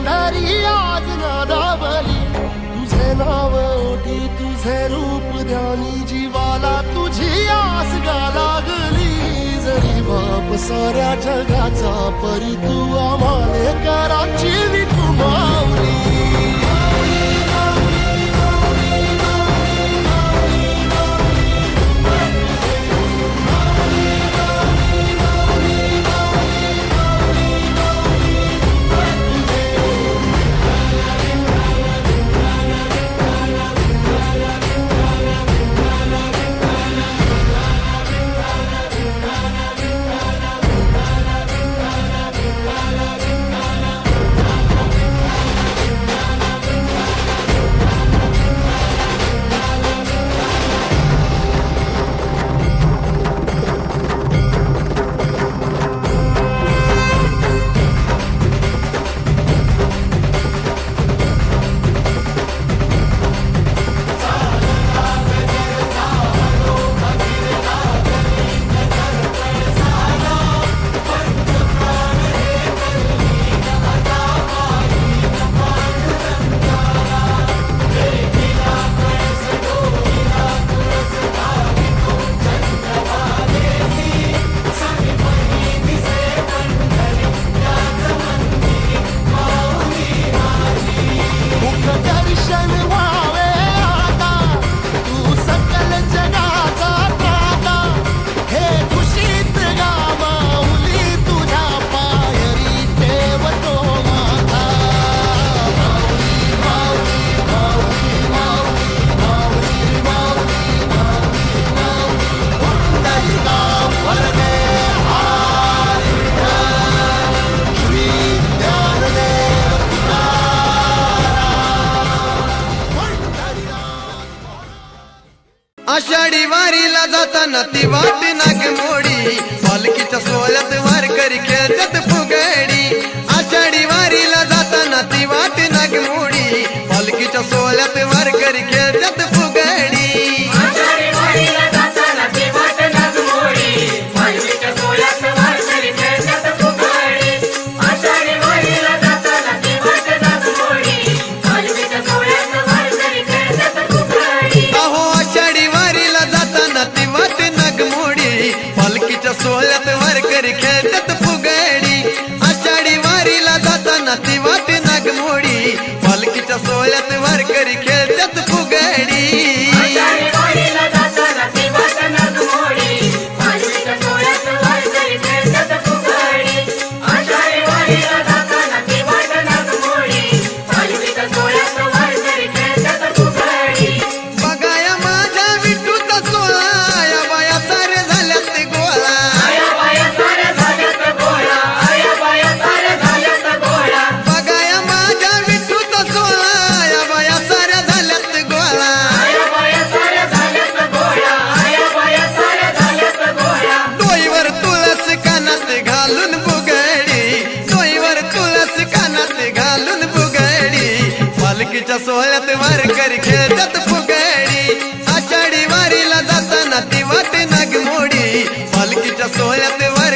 पंढरी आज नादावली. तुझे नाव ओटी तुझे रूप ध्यानी जीवाला तुझी आस गा लागली. जरी बाप साऱ्या जगाचा परी तू आम्हा नती वाटी नाग मोडी. पालखीच्या वार वारकरी खेळतात फुगडी. आषाढी वारीला जाताना नती वाटी नाग मोडी. पालखीच्या सोहळ्यात वारकरी खेळ सोहळ्यात वारकरी खेळतात फुगडी. आषाढी वारीला जाताना ती वाट नागमोडी. पालखीच्या सोहळ्यात वारकरी पालखीच्या सोहळ्यात वारकरी खेळतात फुगडी. आषाढी वारीला जाताना ती वाटे नाग मोडी. पालखीच्या सोहळ्यात वार